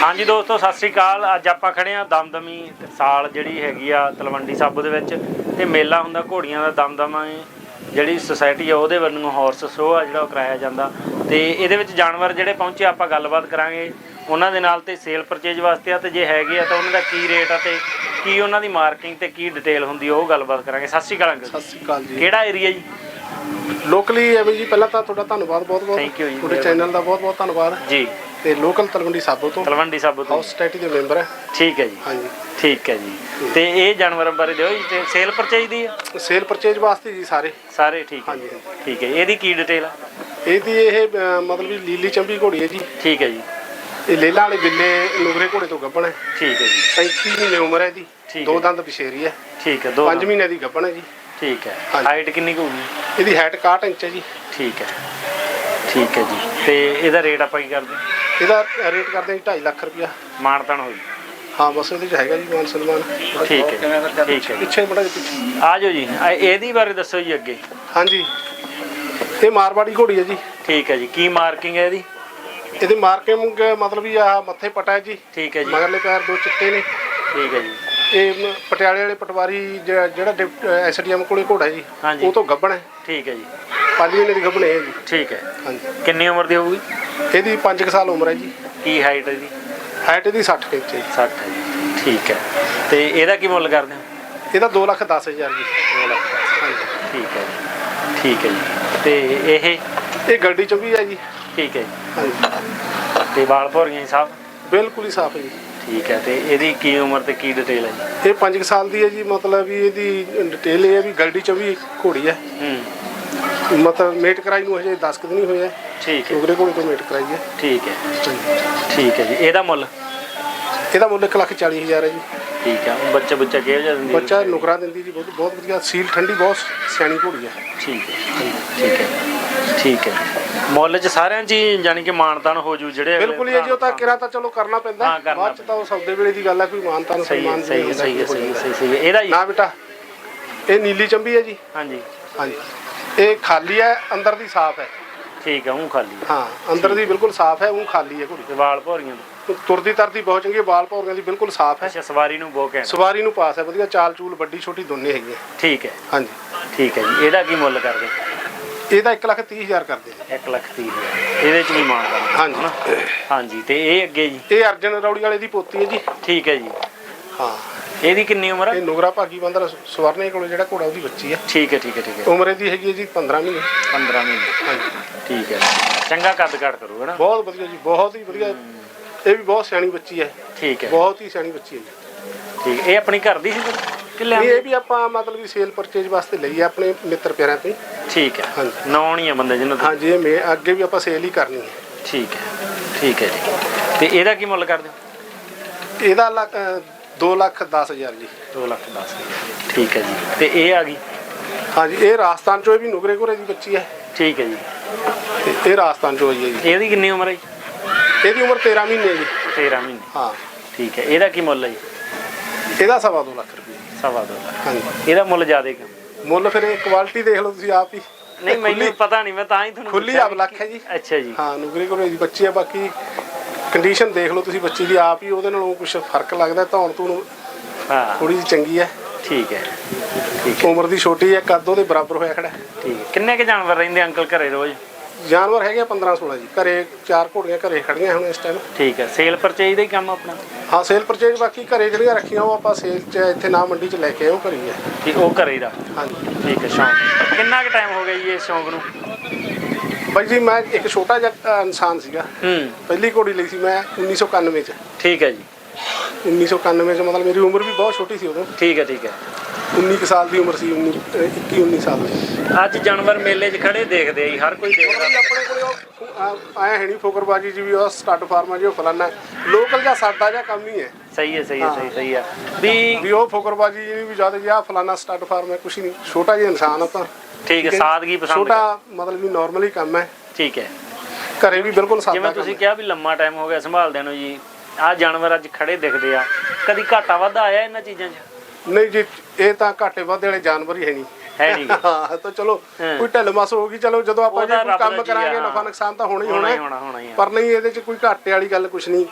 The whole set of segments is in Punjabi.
ਹਾਂਜੀ ਦੋਸਤੋ ਸਤਿ ਸ੍ਰੀ ਅਕਾਲ। ਅੱਜ ਆਪਾਂ ਖੜੇ ਆ ਦਮਦਮੀ ਸਾਲ ਜਿਹੜੀ ਹੈਗੀ ਆ ਤਲਵੰਡੀ ਸਾਬੋ ਦੇ ਵਿੱਚ ਤੇ ਮੇਲਾ ਹੁੰਦਾ ਘੋੜੀਆਂ ਦਾ ਦਮਦਮਾ ਜਿਹੜੀ ਸੁਸਾਇਟੀ ਆ ਉਹਦੇ ਵੱਲੋਂ ਹਾਰਸ ਸ਼ੋਅ ਆ ਜਿਹੜਾ ਉਹ ਕਰਾਇਆ ਜਾਂਦਾ। ਤੇ ਇਹਦੇ ਵਿੱਚ ਜਾਨਵਰ ਜਿਹੜੇ ਪਹੁੰਚੇ ਆਪਾਂ ਗੱਲਬਾਤ ਕਰਾਂਗੇ। ਉਹਨਾਂ ਦੇ ਨਾਲ ਤੇ ਸੇਲ ਪਰਚੇਜ ਵਾਸਤੇ ਆ ਤੇ ਜੇ ਹੈਗੇ ਆ ਤਾਂ ਉਹਨਾਂ ਦਾ ਕੀ ਰੇਟ ਆ ਤੇ ਕੀ ਉਹਨਾਂ ਦੀ ਮਾਰਕਿੰਗ ਤੇ ਕੀ ਡਿਟੇਲ ਹੁੰਦੀ ਉਹ ਗੱਲਬਾਤ ਕਰਾਂਗੇ। ਸਤਿ ਸ੍ਰੀ ਅਕਾਲ ਅੰਕਲ ਸਤਿ ਸ਼੍ਰੀ ਅਕਾਲ ਜੀ। ਕਿਹੜਾ ਏਰੀਆ ਜੀ? ਲੋਕਲੀ ਐਵੇਂ ਜੀ ਪਹਿਲਾਂ ਤਾਂ ਤੁਹਾਡਾ ਧੰਨਵਾਦ ਬਹੁਤ ਬਹੁਤ Thank you ਜੀ, ਤੁਹਾਡੇ ਚੈਨਲ ਦਾ ਬਹੁਤ ਬਹੁਤ ਧੰਨਵਾਦ। ਜੀ। ਤੇ ਲੋਕਲ ਤਲਵੰਡੀ ਸਾਬੋ ਤੋਂ ਤਲਵੰਡੀ ਸਾਬੋ ਤੋਂ। ਹਾਊਸ ਸੋਸਾਇਟੀ ਦੇ ਮੈਂਬਰ ਹੈ। ਠੀਕ ਹੈ ਜੀ। ਹਾਂਜੀ। ਠੀਕ ਹੈ ਜੀ। ਤੇ ਇਹ ਜਾਨਵਰਾਂ ਬਾਰੇ ਦਿਓ ਜੀ ਤੇ ਸੇਲ ਪਰਚੇਜ ਦੀ ਆ ਸੇਲ ਪਰਚੇਜ ਵਾਸਤੇ ਜੀ ਸਾਰੇ। ਸਾਰੇ ਠੀਕ ਹੈ। ਹਾਂਜੀ ਠੀਕ ਹੈ। ਇਹਦੀ ਕੀ ਡਿਟੇਲ ਆ? ਇਹਦੀ ਇਹ ਅਹ, ਮਤਲਬ ਵੀ ਲੀਲੀ ਚੰਬੀ ਘੋੜੀ ਹੈ ਜੀ। ਠੀਕ ਹੈ ਜੀ। ਇਹ ਲੇਲਾ ਵਾਲੇ ਬਿੱਲੇ ਨੂਗਰੇ ਘੋੜੇ ਤੋਂ ਗੱਭਣ ਹੈ। ਠੀਕ ਹੈ ਜੀ। 35 ਮਹੀਨੇ ਉਮਰ ਹੈ ਇਹਦੀ ਠੀਕ ਦੋ। ਦੰਦ ਪਿਛੇਰੀ ਹੈ। ਠੀਕ ਹੈ ਦੋ 5 ਮਹੀਨੇ ਦੀ ਗੱਭਣ ਹੈ ਜੀ। ਠੀਕ ਹੈ। ਹਾਂਜੀ। ਹਾਈਟ ਕਿੰਨੀ ਕੁ ਹੋਊਗੀ? ਇਹਦੀ ਹਾਈਟ 61 ਇੰਚ ਹੈ ਜੀ। ਠੀਕ ਹੈ। ਠੀਕ ਹੈ ਜੀ। ਤੇ ਇਹਦਾ ਰੇਟ ਆਪਾਂ ਕੀ ਕਰਦੇ? ਇਹਦਾ ਰੇਟ ਕਰਦੇ ਹਾਂ 2.5 ਲੱਖ ਰੁਪਇਆ। ਮਾਨਤਾਨ ਹੋਈ। ਹਾਂ ਬਸ ਇਹਦੇ ਚ ਹੈਗਾ ਜੀ ਮਾਨ ਸਨਮਾਨ। ਠੀਕ ਹੈ। ਠੀਕ ਹੈ ਜੀ। ਪਿੱਛੇ ਬੜਾ ਪਿੱਛੇ। ਆ ਜਾਓ ਜੀ। ਆ ਇਹਦੀ ਬਾਰੇ ਦੱਸੋ ਜੀ ਅੱਗੇ। ਹਾਂਜੀ। ਇਹ ਮਾਰਵਾੜੀ ਘੋੜੀ ਹੈ ਜੀ। ਠੀਕ ਹੈ ਜੀ। ਕੀ ਮਾਰਕਿੰਗ ਹੈ ਇਹਦੀ? ਇਹਦੀ ਮਾਰਕਿੰਗ ਮਤਲਬ ਵੀ ਆ ਮੱਥੇ ਪਟਾ ਹੈ ਜੀ। ਠੀਕ ਹੈ ਜੀ। ਮਗਰਲੇ ਪੈਰ ਦੋ ਚਿੱਟੇ ਨੇ। ਠੀਕ ਹੈ ਜੀ। ਇਹ ਮ- ਪਟਿਆਲੇ ਵਾਲੇ ਪਟਵਾਰੀ ਜਿਹੜਾ ਜਿਹੜਾ ਐਸਡੀਐਮ ਕੋਲੇ ਘੋੜਾ ਹੈ ਜੀ। ਉਹ ਤੋਂ ਗੱਭਣ ਹੈ। ਠੀਕ ਹੈ ਜੀ। 5 ਮਹੀਨੇ ਦੀ ਗੱਭਣ ਹੈ ਜੀ। ਠੀਕ ਹੈ। ਹਾਂਜੀ। ਕਿੰਨੀ ਉਮਰ ਦੀ ਹੋਊਗੀ? ਇਹਦੀ 5 ਸਾਲ ਉਮਰ ਹੈ ਜੀ। ਕੀ ਹਾਈਟ ਹੈ ਇਹਦੀ ਹਾਈਟ ਇਹਦੀ 60 ਇੰਚ ਹੈ ਜੀ। 60 ਹੈ ਜੀ। ਠੀਕ ਹੈ। ਤੇ ਇਹਦਾ ਕੀ ਮੁੱਲ ਕਰਦੇ ਹੋ? ਇਹਦਾ 2 ਲੱਖ 10 ਹਜ਼ਾਰ ਜੀ। 2 ਲੱਖ ਹਾਂਜੀ। ਠੀਕ ਹੈ ਜੀ। ਠੀਕ ਹੈ ਜੀ। ਤੇ ਇਹ? ਇਹ ਗੱਡੀ ਚ ਵੀ ਹੈ ਜੀ। ਠੀਕ ਹੈ ਜੀ। ਹਾਂਜੀ। ਤੇ ਵਾਲ ਭੋਰੀਆਂ ਜੀ ਸਾਹਿਬ ਬਿਲਕੁਲ ਹੀ ਸਾਫ਼ ਹੈ ਜੀ। ਠੀਕ ਹੈ। ਤੇ ਇਹਦੀ ਕੀ ਉਮਰ ਤੇ ਕੀ ਡਿਟੇਲ ਹੈ ਜੀ? ਇਹ 5 ਸਾਲ ਦੀ ਹੈ ਜੀ। ਮਤਲਬ ਵੀ ਇਹਦੀ ਡਿਟੇਲ ਇਹ ਹੈ ਵੀ ਗੱਡੀ ਚ ਵੀ ਘੋੜੀ ਹੈ। ਹੂੰ। ਮਤਲਬ ਮੇਟ ਕਰਾਈ ਨੂੰ ਹਜੇ 10 ਕੁ ਦਿਨ ਹੀ ਹੋਏ ਹੈ ਠੀਕ ਹੈ। ਉਗਰੇ ਘੋੜੇ ਤੋਂ ਮੇਟ ਕਰਾਈ ਹੈ। ਠੀਕ ਹੈ। ਠੀਕ ਹੈ ਜੀ। ਇਹਦਾ ਮੁੱਲ? ਇਹਦਾ ਮੁੱਲ 1 ਲੱਖ 40 ਹਜ਼ਾਰ ਹੈ ਜੀ। ਠੀਕ ਹੈ। ਬੱਚਾ ਬੱਚਾ ਕਿਹੋ ਜਿਹਾ ਦਿੰਦੀ ਹੈ? ਬੱਚਾ ਨੁਕਰਾ ਦਿੰਦੀ ਜੀ ਬਹੁਤ ਬਹੁਤ ਵਧੀਆ। ਸੀਲ ਠੰਡੀ ਬਹੁਤ ਸਿਆਣੀ ਘੋੜੀ ਹੈ। ਠੀਕ ਹੈ। ਠੀਕ ਹੈ। ਠੀਕ ਹੈ। ਮੁੱਲ ਚ ਸਾਰਿਆਂ ਚ ਹੀ ਜਾਨੀ ਕਿ ਮਾਨਤਾਨ ਹੋ ਜੂ ਜਿਹੜੇ ਅਗਲੇ ਬਿਲਕੁਲ ਹੀ ਹੈ ਜੀ। ਉਹ ਤਾਂ ਕਿਰਾ ਤਾਂ ਚਲੋ ਕਰਨਾ ਪੈਂਦਾ। ਕਰਨਾ ਬਾਅਦ ਚ ਤਾਂ ਉਹ ਸੌਦੇ ਵੇਲੇ ਦੀ ਗੱਲ ਹੈ ਕੋਈ ਮਾਨਤਾ ਨੂੰ ਸਹੀ ਹੈ ਸਨਮਾਨ ਸਹੀ ਹੈ ਸਹੀ ਹੈ ਸਹੀ ਹੈ ਸਹੀ- ਸਹੀ ਹੈ। ਇਹਦਾ ਜੀ ਨਾ ਬੇਟਾ ਇਹ ਨੀਲੀ ਚੰਬੀ ਹੈ ਜੀ। ਹਾਂਜੀ। ਹਾਂਜੀ। ਇਹ ਖਾਲੀ ਹੈ ਅੰਦਰ ਦੀ ਸਾਫ਼ ਹੈ। ਠੀਕ ਹੈ ਉਹ ਖਾਲੀ ਹੈ। ਹਾਂ ਅੰਦਰ ਦੀ ਬਿਲਕੁਲ ਸਾਫ਼ ਹੈ ਉਹ ਖਾਲੀ ਹੈ ਘੋੜੀ ਵਾਲ ਭੋਰੀਆਂ ਦੇ। ਤੁਰਦੀ ਤਰਦੀ ਬਹੁਤ ਚੰਗੀ ਹੈ ਬਾਲ ਪੌਰੀਆਂ ਦੀ ਬਿਲਕੁਲ ਸਾਫ਼ ਹੈ। ਅੱਛਾ ਸਵਾਰੀ ਨੂੰ ਬੋ ਕੇ ਸਵਾਰੀ ਨੂੰ ਪਾਸ ਹੈ ਵਧੀਆ ਚਾਲ ਚੂਲ ਵੱਡੀ ਛੋਟੀ ਦੋਨੇ ਹੈਗੀਆਂ। ਠੀਕ ਹੈ। ਹਾਂਜੀ। ਠੀਕ ਹੈ ਜੀ ਇਹਦਾ ਕੀ ਮੁੱਲ ਕਰਦੇ? ਇਹਦਾ 1 ਲੱਖ 30 ਹਜ਼ਾਰ ਕਰਦੇ ਆ। 1 ਲੱਖ ਤੀਹ ਹਜ਼ਾਰ। ਇਹਦੇ ਚ ਵੀ ਮਾਨਤਾਨ ਹਾਂਜੀ। ਹਾਂਜੀ ਤੇ ਇਹ ਅੱਗੇ ਜੀ? ਇਹ ਅਰਜਨ ਰੌੜੀ ਵਾਲੇ ਦੀ ਪੋਤੀ ਹੈ ਜੀ। ਠੀਕ ਹੈ ਜੀ। ਹਾਂ। ਇਹਦੀ ਕਿੰਨੀ ਉਮਰ ਇਹ ਹੈ ਨੁਗਰਾ ਭਾਗੀ ਬੰਦਰ ਸਵਰਨੇ ਕੋਲੇ ਜਿਹੜਾ ਘੋੜਾ ਉਹਦੀ ਬੱਚੀ ਹੈ ਠੀਕ ਹੈ ਠੀਕ ਹੈ ਠੀਕ ਹੈ। ਉਮਰ ਇਹਦੀ ਹੈਗੀ ਹੈ ਜੀ 15 ਮਹੀਨੇ। 15 ਮਹੀਨੇ। ਹਾਂਜੀ। ਠੀਕ ਹੈ। ਚੰਗਾ ਕੱਦ ਕੱਟ ਕਰੂ ਹੈ ਨਾ? ਬਹੁਤ ਵਧੀਆ ਜੀ ਬਹੁਤ ਹੀ ਵਧੀਆ। ਇਹ ਵੀ ਬਹੁਤ ਸਿਆਣੀ ਬੱਚੀ ਹੈ। ਠੀਕ ਹੈ। ਬਹੁਤ ਹੀ ਸਿਆਣੀ ਬੱਚੀ ਹੈ ਜੀ। ਠੀਕ ਇਹ ਆਪਣੀ ਘਰ ਦੀ ਸੀ? ਕਿ ਇਹ ਵੀ ਆਪਾਂ ਮਤਲਬ ਵੀ ਸੇਲ ਪਰਚੇਜ ਵਾਸਤੇ ਲਈ ਹੈ ਆਪਣੇ ਮਿੱਤਰ ਪਿਆਰਿਆਂ ਤੋਂ। ਠੀਕ ਹੈ। ਹਾਂਜੀ। ਨੌਣ ਹੀ ਆ ਬੰਦੇ ਜਿਹਨਾਂ ਤੋਂ? ਹਾਂਜੀ ਇਹ ਮੇ ਅੱਗੇ ਵੀ ਆਪਾਂ ਸੇਲ ਹੀ ਕਰਨੀ ਹੈ। ਠੀਕ ਹੈ। ਠੀਕ ਹੈ ਜੀ। ਤੇ ਇਹਦਾ ਕੀ ਮੁੱਲ ਕਰਦੇ ਹੋ? ਇਹਦਾ ਲੱਖ 2 ਲੱਖ 10 ਹਜ਼ਾਰ ਜੀ। 2 ਲੱਖ 10 ਠੀਕ ਹੈ ਜੀ। ਤੇ ਇਹ ਆ ਗਈ? ਹਾਂਜੀ ਇਹ ਰਾਜਸਥਾਨ ਚੋਂ ਇਹ ਵੀ ਨੁਗਰੇ ਘੋੜੇ ਦੀ ਬੱਚੀ ਹੈ। ਠੀਕ ਹੈ ਜੀ। ਤੇ ਇਹ ਰਾਜਸਥਾਨ ਚੋਂ ਆਈ ਹੈ ਜੀ। ਇਹਦੀ ਕਿੰਨੀ ਉਮਰ ਹੈ ਜੀ? ਇਹਦੀ ਉਮਰ 13 ਮਹੀਨੇ ਹੈ ਜੀ। 13 ਮਹੀਨੇ। ਹਾਂ। ਠੀਕ ਹੈ। ਇਹਦਾ ਕੀ ਮੁੱਲ ਹੈ ਜੀ? ਇਹਦਾ ਸਵਾ ਦੋ ਲੱਖ ਰੁਪਏ। ਸਵਾ ਦੋ ਲੱਖ। ਹਾਂਜੀ। ਇਹਦਾ ਮੁੱਲ ਜ਼ਿਆਦਾ ਕਿਉਂ? ਮੁੱਲ ਫਿਰ ਇਹ ਕੁਆਲਿਟੀ ਦੇਖ ਲਓ ਤੁਸੀਂ ਆਪ ਹੀ। ਨਹੀਂ ਮੈਨੂੰ ਪਤਾ ਨਹੀਂ ਮੈਂ ਤਾਂ ਹੀ ਤੁਹਾਨੂੰ ਖੁੱਲੀ ਪੁੱਛਿਆ ਆਪ ਲੱਖ ਹੈ ਜੀ। ਅੱਛਾ ਜੀ। ਹਾਂ ਨੁਗਰੇ ਘੋੜੇ ਦੀ ਬੱਚੀ ਹੈ ਬਾਕੀ ਕੰਡੀਸ਼ਨ ਦੇਖ ਲਓ ਤੁਸੀਂ ਬੱਚੀ ਦੀ ਆਪ ਹੀ ਉਹਦੇ ਨਾਲੋਂ ਕੁਝ ਫ਼ਰਕ ਲੱਗਦਾ ਧੌਣ ਧੂਣ ਹਾਂ। ਥੋੜੀ ਜਿਹੀ ਚੰਗੀ ਹੈ। ਠੀਕ ਹੈ। ਠੀਕ ਹੈ। ਉਮਰ ਦੀ ਛੋਟੀ ਹੈ ਕੱਦ ਉਹਦੇ ਬਰਾਬਰ ਹੋਇਆ ਖੜਾ ਹੈ। ਠੀਕ ਹੈ। ਕਿੰਨੇ ਕੇ ਜਾਨਵਰ ਰਹਿੰਦੇ ਅੰਕਲ ਘਰੇ ਰੋਜ਼? ਜਾਨਵਰ ਹੈਗੇ ਆ 15 16 ਜੀ। ਘਰੇ ਚਾਰ ਘੋੜੀਆਂ ਘਰੇ ਖੜੀਆਂ ਹੁਣ ਇਸ ਟਾਈਮ ਠੀਕ ਹੈ। ਸੇਲ ਪਰਚੇਜ ਦਾ ਹੀ ਕੰਮ ਆਪਣਾ? ਹਾਂ ਸੇਲ ਪਰਚੇਜ ਬਾਕੀ ਘਰੇ ਜਿਹੜੀਆਂ ਰੱਖੀਆਂ ਉਹ ਆਪਾਂ ਸੇਲ 'ਚ ਇੱਥੇ ਨਾ ਮੰਡੀ 'ਚ ਲੈ ਕੇ ਆਏ ਉਹ ਕਰੀ ਹੈ ਠੀਕ ਉਹ ਘਰੇ ਰੱਖ ਹਾਂਜੀ। ਠੀਕ ਹੈ ਸ਼ੌਂਕ। ਕਿੰਨਾ ਕੁ ਟਾਈਮ ਹੋ ਗਿਆ ਜੀ ਇਸ ਸ਼ੌਂਕ ਨੂੰ? ਬਾਈ ਜੀ ਮੈਂ ਇੱਕ ਛੋਟਾ ਜਿਹਾ ਇਨਸਾਨ ਸੀਗਾ। ਹੂੰ। ਪਹਿਲੀ ਘੋੜੀ ਲਈ ਸੀ ਮੈਂ 1991 ਚ। ਠੀਕ ਹੈ ਜੀ। 1991 ਚ ਮਤਲਬ ਮੇਰੀ ਉਮਰ ਵੀ ਬਹੁਤ ਛੋਟੀ ਸੀ ਉਦੋਂ। ਠੀਕ ਹੈ ਠੀਕ ਹੈ। 19 ਕੁ ਸਾਲ ਦੀ ਉਮਰ ਸੀ 19 ਅ, 21 19 ਸਾਲ ਦੀ। ਅੱਜ ਜਾਨਵਰ ਮੇਲੇ 'ਚ ਖੜੇ ਦੇਖਦੇ ਆ ਜੀ ਹਰ ਕੋਈ ਦੇਖਦਾ। ਆਪਣੇ ਕੋਲੇ ਉਹ ਆਇਆ ਹੈ ਨਹੀਂ ਫੋਕਰਬਾਜੀ ਜੀ ਵੀ ਉਹ ਸਟੱਡ ਫਾਰਮਾ ਜੀ ਉਹ ਫਲਾਨਾ। ਲੋਕਲ ਜਾਂ ਸਾਡਾ ਜਾਂ ਕੰਮ ਹੀ ਹੈ। ਸਹੀ ਹੈ ਸਹੀ ਹੈ ਸਹੀ ਸਹੀ ਹੈ। ਵੀ ਵੀ ਉਹ ਫੋਕਰਬਾਜੀ ਜੀ ਵੀ ਜ਼ਿਆਦਾ ਜੀ ਆਹ ਫਲਾਨਾ ਸਟੱਡ ਫਾਰਮ ਹੈ ਕੁਛ ਨਹੀਂ। ਛੋਟਾ ਜਿਹਾ ਇਨਸਾਨ ਆਪਾਂ ਠੀਕ ਹੈ ਸਾਦਗੀ ਪਸੰਦ ਛੋਟਾ ਮਤਲਬ ਵੀ ਨਾਰਮਲੀ ਕੰਮ ਹੈ। ਠੀਕ ਹੈ। ਘਰੇ ਵੀ ਬਿਲਕੁਲ ਸਾਦਾ ਜਿਵੇਂ ਤੁਸੀਂ ਕਿਹਾ ਵੀ ਲੰਮਾ ਟਾਈਮ ਹੋ ਗਿਆ ਸੰਭਾਲਦਿਆਂ ਨੂੰ ਜੀ। ਆਹ ਜਾਨਵਰ ਅੱਜ ਖੜੇ ਦਿਖਦੇ ਆ। ਕਦੀ ਘਾਟਾ ਵਾਧਾ ਆਇਆ ਇਹਨਾਂ ਚੀਜ਼ਾਂ 'ਚ? ਨਹੀਂ ਜੀ ਇਹ ਤਾਂ ਘਾਟੇ ਵਾਧੇ ਵਾਲੇ ਜਾਨਵਰ ਹੀ ਹੈ ਨਹੀਂ। ਹੈ ਨਹੀਂ। ਹਾਂ ਤਾਂ ਚਲੋ। ਕੋਈ ਢਿੱਲ ਮਸ ਹੋ ਗਈ ਚਲੋ ਜਦੋਂ ਆਪਾਂ ਜੇ ਕੋਈ ਕੰਮ ਆ, ਕਰਾਂਗੇ। ਨਫਾ ਨੁਕਸਾਨ ਤਾਂ ਹੋਣਾ ਹੀ ਹੋਣਾ ਆ। ਪਰ ਨਹੀਂ ਇਹਦੇ 'ਚ ਕੋਈ ਘਾਟੇ ਵਾਲੀ ਗੱਲ ਕੁਛ ਨਹੀਂ।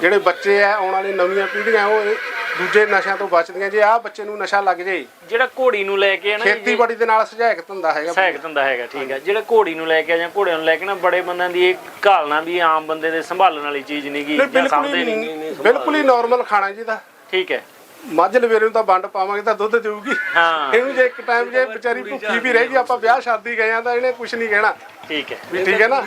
ਜਿਹੜੇ ਬੱਚੇ ਆ ਆਉਣ ਵਾਲੀ ਨਵੀਆਂ ਪੀੜ੍ਹੀਆਂ ਉਹ ਦੂਜੇ ਨਸ਼ਿਆਂ ਤੋਂ ਬਚਦੀਆਂ ਜੇ ਆਹ ਬੱਚੇ ਨੂੰ ਨਸ਼ਾ ਲੱਗ ਜੇ। ਜਿਹੜਾ ਘੋੜੀ ਨੂੰ ਲੈ ਕੇ ਨਾ ਖੇਤੀਬਾੜੀ ਦੇ ਨਾਲ ਸਹਾਇਕ ਧੰਦਾ ਹੈਗਾ। ਸਹਾਇਕ ਧੰਦਾ ਹੈਗਾ ਠੀਕ ਹੈ ਜਿਹੜਾ ਘੋੜੀ ਨੂੰ ਲੈ ਕੇ ਆ ਜਾਂ ਘੋੜਿਆਂ ਨੂੰ ਲੈ ਕੇ ਨਾ ਬੜੇ ਬੰਦਿਆਂ ਦੀ ਇਹ ਘਾਲਣਾ ਵੀ ਆਮ ਬੰਦੇ ਦੇ ਸੰਭਾਲਣ ਵਾਲੀ ਚੀਜ਼ ਨਹੀਂ ਨਹੀਂ। ਬਿਲਕੁਲ ਹੀ ਨਾਰਮਲ ਖਾਣਾ ਜੀ ਦਾ। ਠੀਕ ਹੈ। ਮੱਝ ਲਵੇਰੇ ਨੂੰ ਤਾਂ ਵੰਡ ਪਾਵਾਂਗੇ ਤਾਂ ਦੁੱਧ ਦੇਊਗੀ। ਹਾਂ। ਇਹਨੂੰ ਜੇ ਇੱਕ ਟਾਈਮ ਜੇ ਵਿਚਾਰੀ ਭੁੱਖੀ ਵੀ ਰਹੇਗੀ ਆਪਾਂ ਵਿਆਹ ਸ਼ਾਦੀ ਗਏ ਆ ਤਾਂ ਇਹਨੇ ਕੁਝ ਨਹੀਂ ਕਹਿਣਾ। ਠੀਕ ਹੈ। ਵੀ ਠੀਕ ਹੈ ਨਾ?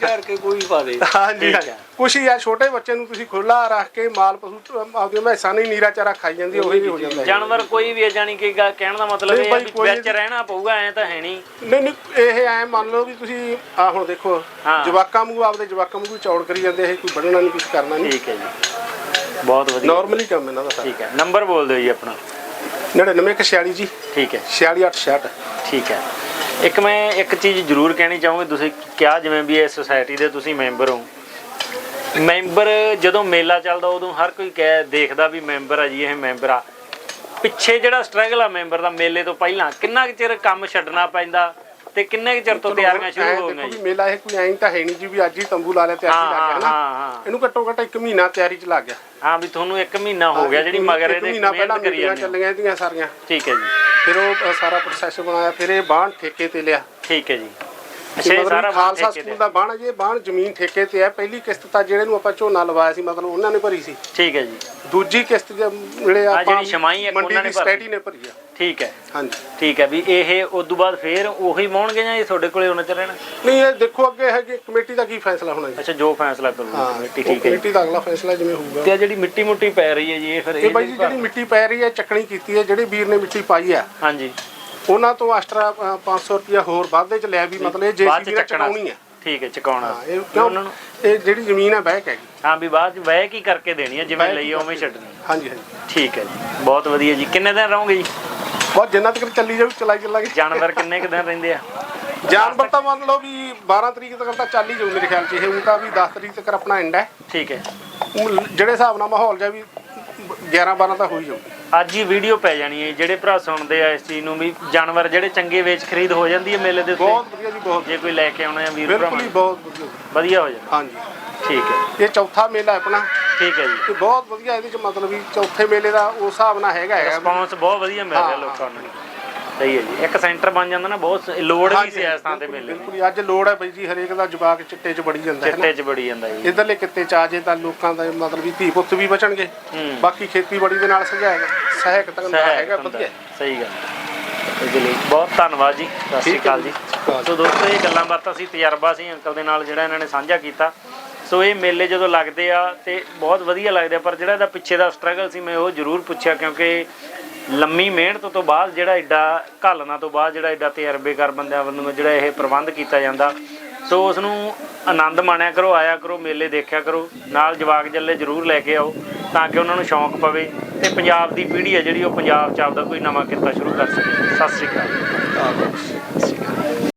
ਝਾੜ ਕੇ ਕੋਈ ਪਾ ਦੇ। ਹਾਂਜੀ। ਕੁਛ ਹੀ ਆ ਛੋਟੇ ਬੱਚੇ ਨੂੰ ਤੁਸੀਂ ਖੁੱਲਾ ਰੱਖ ਕੇ ਮਾਲ ਪਸ਼ੂ ਆਪਦੀਆਂ ਮੈਸਾਂ ਨਹੀਂ ਨੀਰਾ ਚਾਰਾ ਖਾਈ ਜਾਂਦੀ ਉਹੀ ਹੋ ਜਾਂਦਾ। ਜਾਨਵਰ ਕੋਈ ਵੀ ਹੈ ਜਾਣੀ ਕਿ ਕਹਿਣ ਦਾ ਮਤਲਬ ਇਹ ਹੈ ਵੀ ਵਿੱਚ ਰਹਿਣਾ ਪਊਗਾ ਐ ਤਾਂ ਹੈ ਨਹੀਂ। ਨਹੀਂ ਨਹੀਂ ਇਹ ਐ ਮੰਨ ਲਓ ਵੀ ਤੁਸੀਂ ਆ ਹੁਣ ਦੇਖੋ। ਜਵਾਕਾਂ ਵਾਂਗੂ ਆਪਦੇ ਜਵਾਕਾਂ ਵਾਂਗੂ ਚੌੜ ਕਰੀ ਜਾਂਦੇ ਇਹ ਕੋਈ ਬਣਨਾ ਨਹੀਂ ਕੁਝ ਕਰਨਾ ਨਹੀਂ। ਠੀਕ ਹੈ ਜੀ। ਬਹੁਤ ਵਧੀਆ। ਨਾਰਮਲੀ ਕੰਮ ਇਹਨਾਂ ਦਾ। ਸਾਰਾ ਠੀਕ ਹੈ। ਨੰਬਰ ਬੋਲ ਦਿਓ ਜੀ ਆਪਣਾ। 9946 ਜੀ। ਠੀਕ ਹੈ। 4686 ਠੀਕ ਹੈ। ਇੱਕ ਮੈਂ ਇੱਕ ਚੀਜ਼ ਜ਼ਰੂਰ ਕਹਿਣੀ ਚਾਹੂੰਗਾ ਤੁਸੀਂ ਕਿਹਾ ਜਿਵੇਂ ਵੀ ਇਸ ਸੁਸਾਇਟੀ ਦੇ ਤੁਸੀਂ ਮੈਂਬਰ ਹੋ। ਮੈਂਬਰ ਜਦੋਂ ਮੇਲਾ ਚੱਲਦਾ ਉਦੋਂ ਹਰ ਕੋਈ ਕਹਿ ਦੇਖਦਾ ਵੀ ਮੈਂਬਰ ਆ ਜੀ ਇਹ ਮੈਂਬਰ ਆ। ਪਿੱਛੇ ਜਿਹੜਾ ਸਟਰਗਲ ਆ ਮੈਂਬਰ ਦਾ ਮੇਲੇ ਤੋਂ ਪਹਿਲਾਂ ਕਿੰਨਾ ਕੁ ਚਿਰ ਕੰਮ ਛੱਡਣਾ ਪੈਂਦਾ? ਤੇ ਕਿੰਨੇ ਕੁ ਚਿਰ ਤੋਂ ਤਿਆਰੀਆਂ ਸ਼ੁਰੂ ਹੋ ਗਈਆਂ ਜੀ ਮੇਲਾ ਇਹ ਕੋਈ ਐਂ ਤਾਂ ਹੈ ਨਹੀਂ ਜੀ ਵੀ ਅੱਜ ਹੀ ਤੰਬੂ ਲਾ ਲਿਆ ਤੇ ਅੱਜ ਹਾਂ ਹੀ ਲੱਗ ਗਿਆ ਨਾ ਇਹਨੂੰ ਘੱਟੋ ਘੱਟ 1 ਮਹੀਨਾ ਤਿਆਰੀ ਚ ਲੱਗ ਗਿਆ। ਹਾਂ ਵੀ ਤੁਹਾਨੂੰ 1 ਮਹੀਨਾ ਹੋ ਗਿਆ ਜਿਹੜੀ ਮਗਰ ਇਹਦੇ ਮਹੀਨਾ ਪਹਿਲਾਂ ਮੀਟਿੰਗਾਂ। ਚੱਲੀਆਂ ਇਹਦੀਆਂ ਸਾਰੀਆਂ। ਠੀਕ ਹੈ ਜੀ। ਫਿਰ ਉਹ ਸਾਰਾ ਪ੍ਰੋਸੈਸ ਬਣਾਇਆ ਫਿਰ ਇਹ ਬਾਣ ਠੇਕੇ ਤੇ ਲਿਆ। ਠੀਕ ਹੈ ਜੀ। ਅੱਛਾ ਇਹ ਸਾਰਾ ਖਾਲਸਾ ਠੇਕੇ ਸਕੂਲ। ਦਾ ਬਾਣ ਜੀ ਬਾਣ ਜ਼ਮੀਨ ਠੇਕੇ ਤੇ ਹੈ ਪਹਿਲੀ ਕਿਸ਼ਤ ਤਾਂ ਜਿਹੜੇ ਨੂੰ ਆਪਾਂ ਝੋਨਾ ਲਵਾਇਆ ਸੀ ਮਤਲਬ ਉਹਨਾਂ ਨੇ ਭਰੀ ਸੀ। ਠੀਕ ਹੈ ਜੀ। ਦੂਜੀ ਕਿਸ਼ਤ ਜਿਹੜੇ ਆਹ ਆਪਾਂ ਜਿਹੜੀ ਇੱਕ ਮੰਡੀ ਉਹਨਾਂ ਦੀ ਨੇ ਭਰੀ। ਸਟੇਡੀ ਨੇ ਭਰੀ ਆ। ਠੀਕ ਹੈ। ਹਾਂਜੀ। ਠੀਕ ਹੈ ਵੀ ਇਹ ਉਸ ਤੋਂ ਬਾਅਦ ਫੇਰ ਉਹੀ ਮੌਣਗੇ ਜਾਂ ਇਹ ਤੁਹਾਡੇ ਕੋਲੇ ਉਹਨਾਂ ਚ ਰਹਿਣਾ? ਨਹੀਂ ਇਹ ਦੇਖੋ ਅੱਗੇ ਹੈਗੇ ਕਮੇਟੀ ਦਾ ਕੀ ਫੈਸਲਾ ਹੋਣਾ ਜੀ। ਅੱਛਾ ਜੋ ਫੈਸਲਾ ਕਰੂਗੀ ਹਾਂ ਕਮੇਟੀ ਠੀਕ ਹੈ ਜੀ। ਕਮੇਟੀ ਦਾ ਅਗਲਾ ਫੈਸਲਾ ਜਿਵੇਂ ਹੋਊਗਾ। ਤੇ ਜਿਹੜੀ ਮਿੱਟੀ ਮੁੱਟੀ ਪੈ ਰਹੀ ਹੈ ਜੀ ਇਹ ਫਿਰ ਇਹ ਬਾਈ ਜੀ ਜਿਹੜੀ ਮਿੱਟੀ ਪੈ ਰਹੀ ਹੈ ਚੱਕਣੀ ਕੀਤੀ ਹੈ ਜਿਹੜੇ ਵੀਰ ਨੇ ਮਿੱਟੀ ਪਾਈ ਆ ਹਾਂਜੀ। ਉਹਨਾਂ ਤੋਂ ਐਕਸਟਰਾ 500 ਰੁਪਇਆ ਹੋਰ ਵਾਧੇ ਚ ਲਿਆ ਵੀ ਮਤਲਬ ਇਹ ਜੇਸੀਬੀ ਚੱਕਣਾ ਚਕਾਉਣੀ ਹੈ ਠੀਕ ਹੈ ਚਕਾਉਣਾ ਹਾਂ ਇਹ ਕਿਉਂ? ਉਹਨਾਂ ਨੂੰ ਇਹ ਜਿਹੜੀ ਜ਼ਮੀਨ ਹੈ ਬਹਿਕ ਹੈਗੀ। ਹਾਂ ਵੀ ਬਾਅਦ ਚ ਵਹਿ ਕੀ ਕਰਕੇ ਦੇਣੀ ਹੈ ਜਿਵੇਂ ਲਈ ਉਵੇਂ ਛੱਡਣੀ ਹਾਂਜੀ ਹਾਂਜੀ। ਠੀਕ ਹੈ ਜੀ। ਬਹੁਤ ਵਧੀਆ ਜੀ। ਕਿੰਨੇ ਦਿਨ ਰਹੋਗੇ ਜੀ? ਬਹੁਤ ਜਿੰਨਾ ਤੱਕ ਚੱਲੀ ਜਾਊ ਚਲਾਈ ਚੱਲਾਂਗੇ। ਜਾਨਵਰ ਕਿੰਨੇ ਕੁ ਦਿਨ ਰਹਿੰਦੇ ਆ? ਜਾਨਵਰ ਤਾਂ ਮੰਨ ਲਓ ਵੀ 12 ਤਰੀਕ ਤੱਕ ਤਾਂ ਚੱਲ ਹੀ ਜਾਊ ਮੇਰੇ ਖਿਆਲ 'ਚ ਇਹ। ਹੁਣ ਤਾਂ ਵੀ 10 ਤਰੀਕ ਤੱਕ ਆਪਣਾ ਐਂਡ ਹੈ। ਠੀਕ ਹੈ। ਜਿਹੜੇ ਹਿਸਾਬ ਨਾਲ ਮਾਹੌਲ ਜਿਹਾ ਵੀ 11 12 ਤਾਂ ਹੋ ਹੀ ਜਾਊ। ਅੱਜ ਹੀ ਵੀਡੀਓ ਪੈ ਜਾਣੀ ਹੈ ਜਿਹੜੇ ਭਰਾ ਸੁਣਦੇ ਆ ਇਸ ਚੀਜ਼ ਨੂੰ ਵੀ ਜਾਨਵਰ ਜਿਹੜੇ ਚੰਗੇ ਵੇਚ ਖਰੀਦ ਹੋ ਜਾਂਦੀ ਹੈ ਮੇਲੇ ਦੇ ਉੱਤੇ। ਬਹੁਤ ਵਧੀਆ ਜੀ ਬਹੁਤ। ਜੇ ਕੋਈ ਲੈ ਕੇ ਆਉਣਾ ਹੈ ਵੀਰ ਬਿਲਕੁਲ ਭਰਾ ਹੀ ਬਹੁਤ ਵਧੀਆ। ਵਧੀਆ ਹੋ ਜਾਂਦਾ। ਹਾਂਜੀ। ਠੀਕ ਹੈ। ਇਹ ਚੌਥਾ ਮੇਲਾ ਹੈ ਆਪਣਾ। ਠੀਕ ਹੈ ਜੀ। ਤੇ ਬਹੁਤ ਵਧੀਆ ਇਹਦੇ 'ਚ ਮਤਲਬ ਵੀ ਚੌਥੇ ਮੇਲੇ ਦਾ ਉਸ ਹਿਸਾਬ ਨਾਲ ਹੈਗਾ ਹੈਗਾ। ਰਿਸਪੌਂਸ ਬਹੁਤ ਵਧੀਆ ਮਿਲ ਰਿਹਾ ਲੋਕਾਂ ਨੂੰ। ਸਹੀ ਹੈ ਜੀ ਇੱਕ ਸੈਂਟਰ ਬਣ ਜਾਂਦਾ ਨਾ ਬਹੁਤ ਲੋੜ ਵੀ ਸੀ ਇਸ ਥਾਂ ਤੇ ਮੇਲੇ ਦੀ ਬਿਲਕੁਲ ਹੀ। ਅੱਜ ਲੋੜ ਹੈ ਬਈ ਜੀ ਹਰੇਕ ਦਾ ਜਵਾਕ ਚਿੱਟੇ 'ਚ ਬੜੀ ਜਾਂਦਾ ਹੈ ਨਾ ਚਿੱਟੇ ਚ ਬੜੀ ਜਾਂਦਾ ਜੀ ਇਧਰਲੇ ਕਿੱਤੇ ਚ ਆ ਜੇ ਤਾਂ ਲੋਕਾਂ ਦਾ ਮਤਲਬ ਵੀ ਧੀ ਪੁੱਤ ਵੀ ਬਚਣਗੇ ਹੂੰ। ਬਾਕੀ ਖੇਤੀਬਾੜੀ ਦੇ ਨਾਲ ਸਹਾਇਕ ਸਹਾਇਕ ਧੰਦਾ ਸਹਾਇਕ ਹੈਗਾ ਹੁੰਦਾ ਵਧੀਆ ਹੈ। ਸਹੀ ਗੱਲ ਇਹਦੇ ਲਈ ਬਹੁਤ ਧੰਨਵਾਦ ਜੀ ਸਤਿ ਸ਼੍ਰੀ ਠੀਕ ਹੈ ਅਕਾਲ ਜੀ। ਜੀ। ਸੋ ਦੋਸਤੋ ਇਹ ਗੱਲਾਂ ਬਾਤਾਂ ਸੀ ਤਜਰਬਾ ਸੀ ਅੰਕਲ ਦੇ ਨਾਲ ਜਿਹੜਾ ਇਹਨਾਂ ਨੇ ਸਾਂਝਾ ਕੀਤਾ ਸੋ ਇਹ ਮੇਲੇ ਜਦੋਂ ਲੱਗਦੇ ਆ ਤੇ ਬਹੁਤ ਵਧੀਆ ਲੱਗਦੇ ਆ ਪਰ ਜਿਹੜਾ ਇਹਦਾ ਪਿੱਛੇ ਦਾ ਸਟਰਗਲ ਸੀ ਮੈਂ ਉਹ ਜ਼ਰੂਰ ਪੁੱਛਿਆ ਕਿਉਂਕਿ ਲੰਮੀ ਮਿਹਨਤ ਤੋਂ ਬਾਅਦ ਜਿਹੜਾ ਐਡਾ ਘਾਲਣਾ ਤੋਂ ਬਾਅਦ ਜਿਹੜਾ ਐਡਾ ਤਜਰਬੇਕਾਰ ਬੰਦਿਆਂ ਵੱਲੋਂ ਜਿਹੜਾ ਇਹ ਪ੍ਰਬੰਧ ਕੀਤਾ ਜਾਂਦਾ, ਸੋ ਉਸ ਨੂੰ ਆਨੰਦ ਮਾਣਿਆ ਕਰੋ, ਆਇਆ ਕਰੋ, ਮੇਲੇ ਦੇਖਿਆ ਕਰੋ, ਨਾਲ ਜਵਾਕ ਜੱਲੇ ਜ਼ਰੂਰ ਲੈ ਕੇ ਆਓ ਤਾਂ ਕਿ ਉਹਨਾਂ ਨੂੰ ਸ਼ੌਂਕ ਪਵੇ ਤੇ ਪੰਜਾਬ ਦੀ ਪੀੜ੍ਹੀ ਹੈ ਜਿਹੜੀ ਉਹ ਪੰਜਾਬ ਚ ਆਪਦਾ ਕੋਈ ਨਵਾਂ ਕਿੱਤਾ ਸ਼ੁਰੂ ਕਰ ਸਕੇ। ਸਤਿ ਸ਼੍ਰੀ ਅਕਾਲ।